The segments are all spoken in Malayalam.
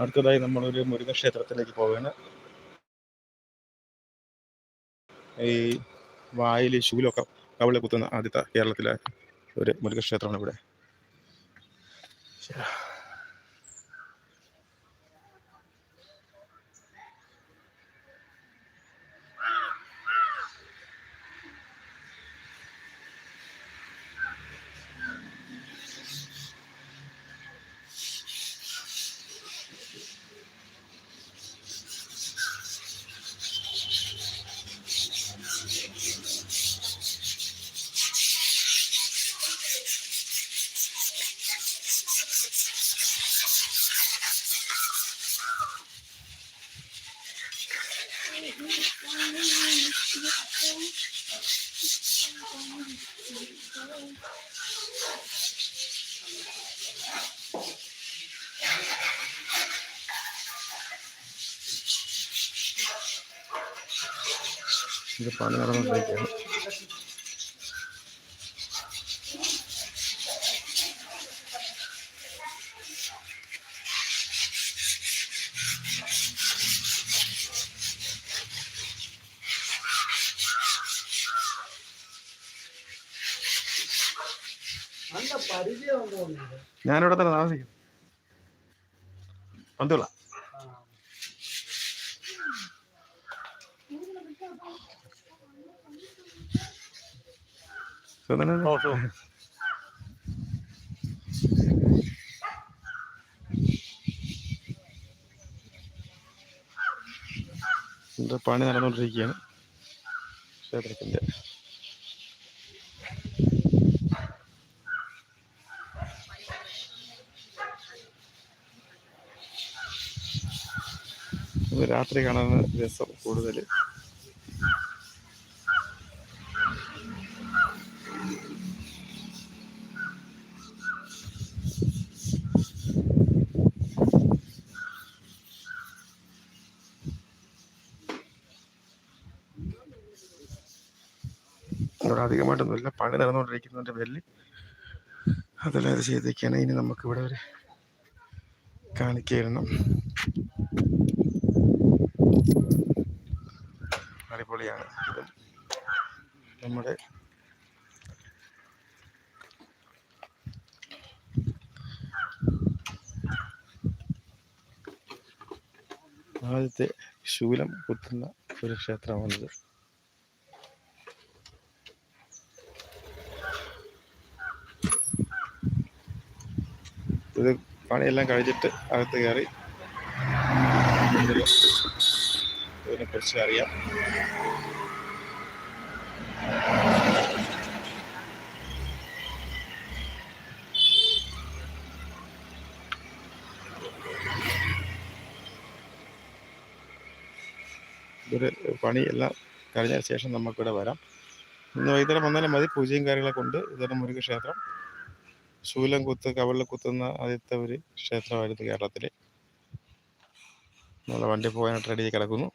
അടുത്തതായി നമ്മളൊരു മുരുകക്ഷേത്രത്തിലേക്ക് പോവുകയാണ് ഈ വായിൽ ശൂലൊക്കെ കവിളെ കുത്തുന്ന ആദ്യത്തെ കേരളത്തിലെ ഒരു മുരുകൻ ക്ഷേത്രമാണ് ഇവിടെ ശരി. ഇത് പണി നടന്നുകൊണ്ടിരിക്കുകയാണ് നല്ല പരിചയം തോന്നുന്നുണ്ട് ഞാനിവിടെ തന്നെ താമസിക്കും പന്തുള്ള ഇതിന്റെ പണി നടന്നുകൊണ്ടിരിക്കുകയാണ് ക്ഷേത്രത്തിന്റെ രാത്രി കാണുന്ന രസം കൂടുതൽ ഇവിടെ അധികമായിട്ടൊന്നുമില്ല പണി നടന്നുകൊണ്ടിരിക്കുന്നതിന്റെ പേരിൽ അതെല്ലാം ഇത് ചെയ്തേക്കാണ്. ഇനി നമുക്കിവിടെ ഒരു കാണിക്കായിരുന്നു. അടിപൊളിയാണ്. നമ്മുടെ ആദ്യത്തെ ശൂലം കുത്തുന്ന ഒരു ക്ഷേത്രമാണിത്. ഇത് പണിയെല്ലാം കഴിഞ്ഞിട്ട് അകത്ത് കയറി ഇതിൽ ഇതിനെ കുറിച്ച് അറിയാം. ഇതൊരു പണി എല്ലാം കഴിഞ്ഞ ശേഷം നമുക്കിവിടെ വരാം. ഇന്ന് വൈകുന്നേരം വന്നാലും മതി. പൂജയും കാര്യങ്ങളൊക്കെ ഉണ്ട്. ഇതൊരു മുരുക ക്ഷേത്രം ശൂലം കുത്ത് കവളിൽ കുത്തുന്ന ആദ്യത്തെ ഒരു ക്ഷേത്രമായിരുന്നു കേരളത്തിൽ നമ്മളെ വണ്ടി പോകാനായിട്ട് റെഡി കിടക്കുന്നു.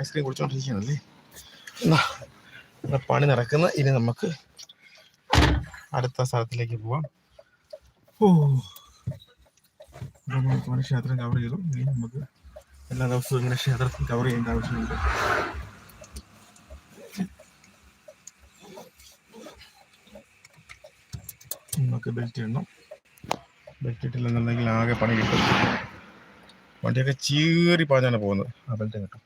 ഐസ്ക്രീം കുടിച്ചോണ്ടിരിക്കുകയാണല്ലേ? എന്നാ പണി നടക്കുന്ന. ഇനി നമുക്ക് അടുത്ത സ്ഥലത്തിലേക്ക് പോവാം. ഓ. അപ്പോൾ നമുക്ക് ഒരു ക്ഷേത്രം കവർ ചെയ്തു. ഇനി നമുക്ക് എല്ലാ ദിവസവും ഇങ്ങനെ ക്ഷേത്രത്തിൽ കവർ ചെയ്യേണ്ട ആവശ്യമുണ്ട്. നമുക്ക് ബെൽറ്റ് ഇടണം. ബെൽറ്റ് ഇട്ടില്ലെന്നുണ്ടെങ്കിൽ ആകെ പണി കിട്ടും. വണ്ടിയൊക്കെ ചീറി പാഞ്ഞാണ് പോകുന്നത്. ആ ബെൽറ്റ് കിട്ടും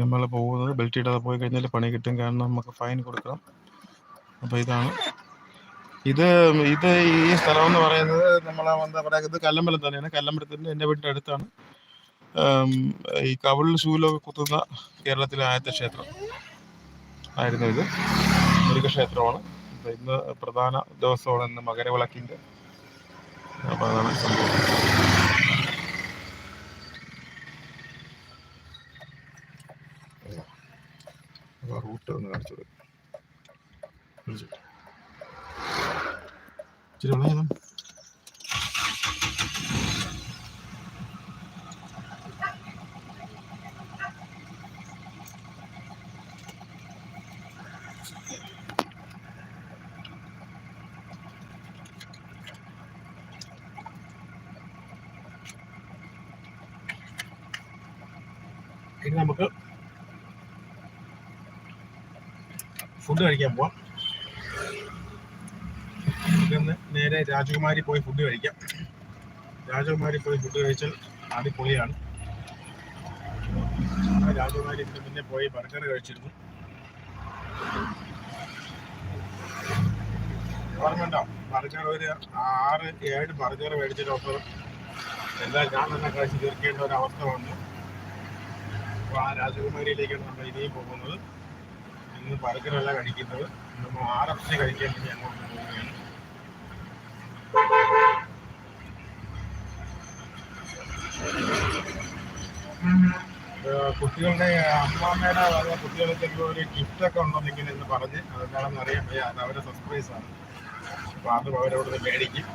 നമ്മൾ പോകുന്നത് ബെൽറ്റ് ഇടാതെ പോയി കഴിഞ്ഞാൽ പണി കിട്ടും. കാരണം നമുക്ക് ഫൈൻ കൊടുക്കണം. അപ്പോൾ ഇതാണ് ഇത് ഇത് ഈ സ്ഥലം എന്ന് പറയുന്നത് നമ്മൾ എന്താ പറയുക ഇത് കല്ലമ്പലം തന്നെയാണ്. കല്ലമ്പലത്തിന്റെ എന്റെ വീടിന്റെ അടുത്താണ്. ഈ കവിളിൽ ശൂലൊക്കെ കുത്തുന്ന കേരളത്തിലെ ആദ്യത്തെ ക്ഷേത്രം ആയിരുന്നു ഇത്. മൃഗക്ഷേത്രമാണ് ഇന്ന് പ്രധാന ദിവസമാണ് ഇന്ന് മകരവിളക്കിന്റെ. അപ്പോൾ അതാണ് സംഭവം. റൂട്ട് ഒന്ന് കാണിച്ചു കൊടുക്കും İçeri oynayalım. നമുക്ക് ഫുഡ് കഴിക്കാൻ പോവാം നമുക്കിന്ന് നേരെ രാജകുമാരി പോയി ഫുഡ് കഴിക്കാം. രാജകുമാരി പോയി ഫുഡ് കഴിച്ചാൽ അടിപൊളിയാണ്. രാജകുമാരി പിന്നെ പോയി ബർഗർ കഴിച്ചിരുന്നു. ഓർമ്മയുണ്ടോ ബർഗർ ഒരു ആറ് ഏഴ് ബർഗർ മേടിച്ചിട്ട് ഓഫർ എല്ലാം ഞാൻ തന്നെ കഴിച്ച് തീർക്കേണ്ട ഒരു അവസ്ഥ വന്നു. അപ്പോൾ ആ രാജകുമാരിയിലേക്കാണ് നമ്മൾ ഇനിയും പോകുന്നത്. ഇന്ന് ബർഗറല്ല കഴിക്കുന്നത്. നമ്മൾ ആർ എഫ് സി കഴിക്കാൻ വേണ്ടി അങ്ങോട്ട് പോവുകയാണ്. കുട്ടികളുടെ അമ്മാമ്മയുടെ കുട്ടികളുടെ എന്തോ ഒരു ഗിഫ്റ്റ് ഒക്കെ ഉണ്ടെന്നിങ്ങനെ എന്ന് പറഞ്ഞ് അതെന്താണെന്ന് അറിയാൻ വയ്യ. അത് അവരെ സർപ്രൈസ് ആണ്. അപ്പൊ അത് അവരോട് മേടിക്കും.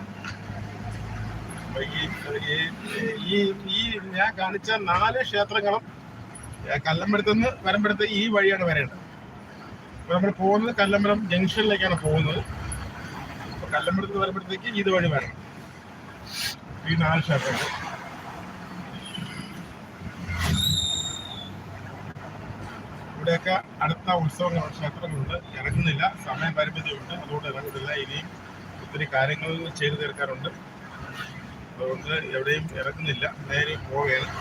ഈ ഈ ഞാൻ കാണിച്ച നാല് ക്ഷേത്രങ്ങളും കല്ലമ്പലത്തുനിന്ന് വരമ്പലത്ത് ഈ വഴിയാണ് വരേണ്ടത്. അപ്പൊ നമ്മൾ പോകുന്നത് കല്ലമ്പലം ജംഗ്ഷനിലേക്കാണ് പോകുന്നത്. അപ്പൊ കല്ലമ്പലത്ത് വരുമ്പോഴത്തേക്ക് ഇത് വഴി വരണം. ഈ നാല് ക്ഷേത്രങ്ങൾ. ഇവിടെയൊക്കെ അടുത്ത ഉത്സവങ്ങൾ ക്ഷേത്രങ്ങളുണ്ട് ഇറങ്ങുന്നില്ല. സമയം പരിമിതിയുണ്ട്. അതുകൊണ്ട് ഇറങ്ങുന്നില്ല. ഇനിയും ഒത്തിരി കാര്യങ്ങൾ ചെയ്തു തീർക്കാറുണ്ട്. അതുകൊണ്ട് എവിടെയും ഇറങ്ങുന്നില്ല. നേരെ പോവുകയാണ്.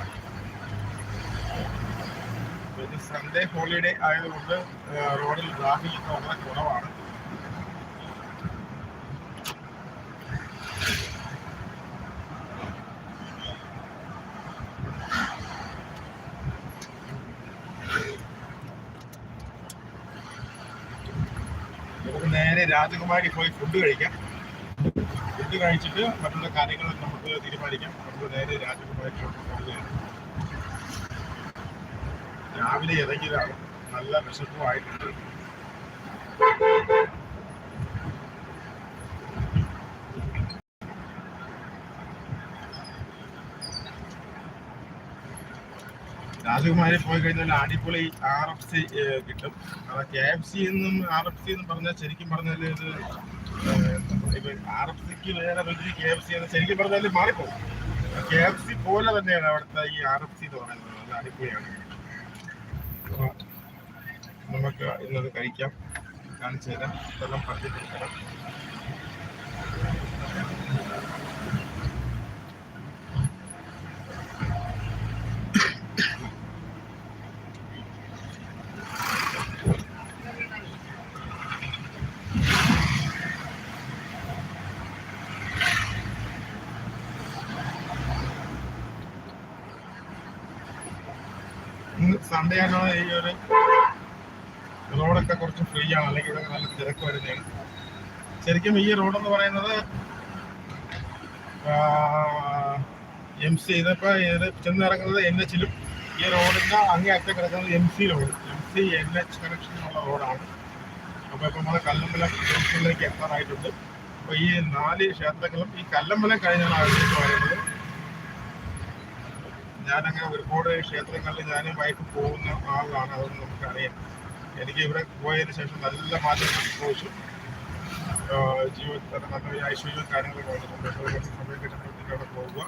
സൺഡേ ഹോളിഡേ ആയതുകൊണ്ട് റോഡിൽ ട്രാഫിക് വളരെ കുറവാണ് നമുക്ക് നേരെ രാജകുമാരി പോയി ഫുഡ് കഴിക്കാം. ഫുഡ് കഴിച്ചിട്ട് മറ്റുള്ള കാര്യങ്ങൾ നമുക്ക് തീരുമാനിക്കാം. നമുക്ക് നേരെ പോവുകയാണ്. രാവിലെ ഇറങ്ങിയതാണ്. നല്ല വിശപ്പുമായിട്ടുണ്ട് രാജകുമാരി പോയി കഴിഞ്ഞാൽ അടിപൊളി ആർ എഫ് സി കിട്ടും. കെ എഫ് സി എന്നും ആർ എഫ് സി എന്നും പറഞ്ഞാൽ ശരിക്കും പറഞ്ഞാൽ ഇത് ആർ എഫ് സിക്ക് വേറെ രുചി കെ എഫ് സി എന്ന് ശരിക്കും പറഞ്ഞാൽ മാറിപ്പോകും. കെ എഫ് സി പോലെ തന്നെയാണ് അവിടുത്തെ ഈ ആർ എഫ് സി എന്ന് പറയുന്നത്. നല്ല അടിപൊളിയാണ്. നമുക്ക് ഇന്നത് കഴിക്കാം. കാണിച്ചു തരാം. ഇതെല്ലാം ഇന്ന് സൺഡേ ഈ ഒരു റോഡൊക്കെ കുറച്ച് ഫ്രീ ആണ്. അല്ലെങ്കിൽ ഇവിടെ നല്ല തിരക്ക് വരുന്നതാണ്. ശരിക്കും ഈ റോഡെന്ന് പറയുന്നത് എം സി ഇതിപ്പോ ഇത് ചെന്നിറങ്ങുന്നത് എൻ എച്ചിലും ഈ റോഡിന്റെ അങ്ങേ അറ്റം കിടക്കുന്നത് M C road M C N H കണക്ഷനുള്ള റോഡാണ്. അപ്പൊ ഇപ്പൊ നമ്മുടെ കല്ലമ്പലം ജംഗ്ഷനിലേക്ക് എത്താറായിട്ടുണ്ട്. അപ്പൊ ഈ നാല് ക്ഷേത്രങ്ങളും ഈ കല്ലമ്പലം കഴിഞ്ഞാണ് അതിലേക്ക് പറയുന്നത്. ഞാനങ്ങനെ ഒരുപാട് ക്ഷേത്രങ്ങളിൽ ഞാനും വൈഫ് പോകുന്ന ആളാണ് അതൊന്നും നമുക്കറിയാം. എനിക്ക് ഇവിടെ പോയതിന് ശേഷം നല്ല മാറ്റം സംഭവിച്ചു ജീവിതത്തിൽ നല്ല ഐശ്വര്യവും കാര്യങ്ങളും വന്നിട്ടുണ്ട്. കുറച്ച് സമയം കിട്ടുമ്പോഴത്തേക്ക് അവിടെ പോവുക.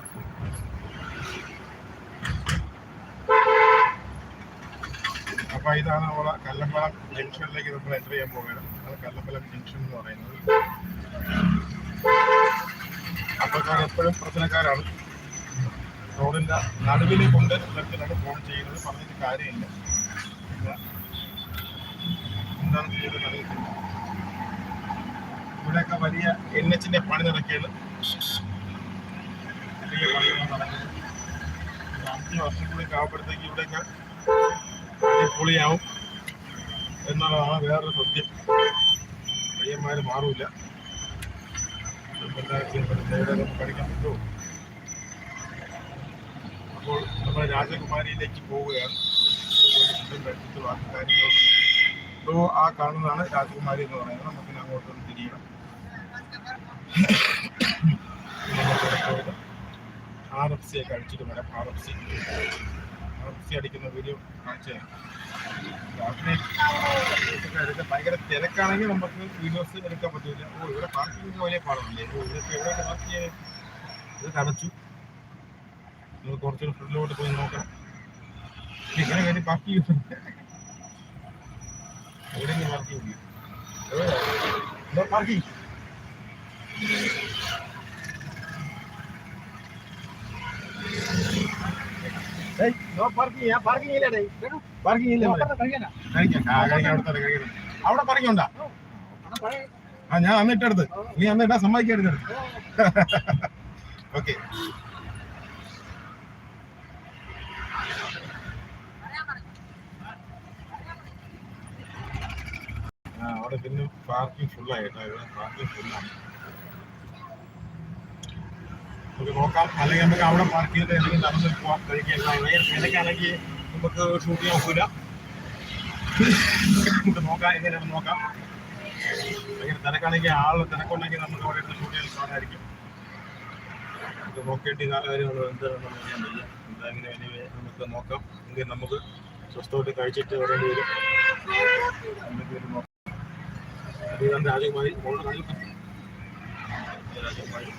അപ്പൊ ഇതാണ് നമ്മളെ കല്ലമ്പലം ജംഗ്ഷനിലേക്ക് നമ്മൾ എന്റർ ചെയ്യാൻ പോവുകയാണ്. അത് കല്ലമ്പലം ജംഗ്ഷൻ എന്ന് പറയുന്നത്. അപ്പൊ എപ്പോഴും പ്രശ്നക്കാരാണ്. റോഡിന്റെ നടുവിൽ കൊണ്ട് നിർത്തിലാണ് ഫോൺ ചെയ്യുന്നത്. പറഞ്ഞിട്ട് കാര്യമില്ല. എന്താണ് ചെയ്തത് അറിയത്തില്ല. ഇവിടെയൊക്കെ വലിയ എൻ എച്ചിന്റെ പണി നടക്കുകയാണ്. വലിയ പണികളാണ് നടക്കുന്നത്. അഞ്ച് വർഷം കൂടി ആവുമ്പോഴത്തേക്ക് ഇവിടെയൊക്കെ പൊളിയാവും എന്നുള്ളതാണ് വേറൊരു സത്യം. പയ്യന്മാർ മാറൂല. പഠിക്കാൻ പറ്റുമോ? അപ്പോൾ നമ്മുടെ രാജകുമാരിയിലേക്ക് പോവുകയാണ്. ബാക്കി കാര്യങ്ങളൊക്കെ അപ്പോൾ ആ കാണുന്നതാണ് രാജകുമാരി എന്ന് പറയുന്നത്. നമുക്ക് അങ്ങോട്ട് അങ്ങോട്ടൊന്ന് തിരിയണം ആർ എഫ് സി ഒക്കെ അടിച്ചിട്ട് വരാം. R F C. R F C അടിക്കുന്ന വീഡിയോ കാണിച്ചു തരാം രാത്രി ഇതൊക്കെ എടുക്കാൻ ഭയങ്കര തിരക്കാണെങ്കിൽ നമുക്ക് വീഡിയോസ് എടുക്കാൻ പറ്റില്ല ഓ ഇവിടെ പാർക്കിംഗ് വലിയ പാടല്ലേ ഓ ഇതൊക്കെ എവിടെ പാർക്ക് ചെയ്യാൻ? ഇത് അടച്ചു നമുക്ക് കുറച്ച് ഫ്രണ്ടിലോട്ട് പോയി നോക്കാം. ഇങ്ങനെ കയറി പാർക്ക് ചെയ്യും എവിടെയെങ്കിലും പാർക്ക് ചെയ്യും. പാർക്ക് ചെയ്യും. നോ പാർക്കിംഗ് ഞാൻ പാർക്കിംഗ് ഇല്ലേ പാർക്കിംഗ് ഇല്ല കഴിക്കാം. ആ, കഴിക്കാം. അവിടെ പാർക്കിംഗ് ഉണ്ടാ ആ ഞാൻ അന്നിട്ടടുത്ത്. നീ അന്നിട്ടാ സമ്മതിക്കാൻ ഓക്കെ അവിടെ പിന്നെ പാർക്കിംഗ് ഫുള്ളായിട്ടോ ഇവിടെ പാർക്കിംഗ് ഫുള്ളാണ് നമുക്ക് നോക്കാം. അല്ലെങ്കിൽ നമുക്ക് അവിടെ പാർക്ക് ചെയ്ത് എന്തെങ്കിലും നടന്ന് പോവാം. കഴിക്കാൻ നമുക്ക് ഷൂട്ട് ചെയ്യാൻ പോകില്ല നമുക്ക് നോക്കാം. എങ്ങനെയാണെന്ന് നോക്കാം. ഭയങ്കര തിരക്കാണെങ്കിൽ ആൾ തിരക്കുണ്ടെങ്കിൽ നമുക്ക് അവിടെ ഇരുന്ന് ഷൂട്ട് ചെയ്യാൻ പാടായിരിക്കും നമുക്ക് നോക്കേണ്ടി നാല് കാര്യങ്ങൾ എന്താണെന്ന് അറിയാൻ വയ്യ എന്തായാലും anyway നമുക്ക് നോക്കാം. എങ്കിൽ നമുക്ക് സ്വസ്ഥമായിട്ട് കഴിച്ചിട്ട് വരേണ്ടി വരും. നോക്കാം അത് ഞാൻ രാജകുമാരി മോൾ കാണിക്കാം രാജകുമാരി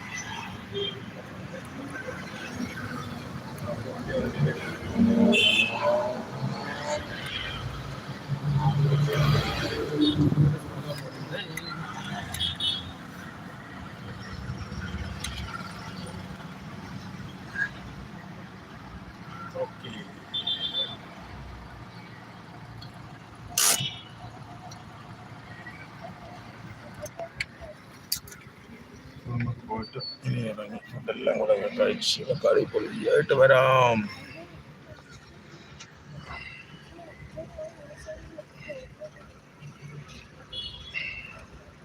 ഓക്കെ നമുക്ക് പോയിട്ട് ഇനി ഫുഡെല്ലാം കൂടെ കഴിച്ച് കറി പൊളിയായിട്ട് വരാം.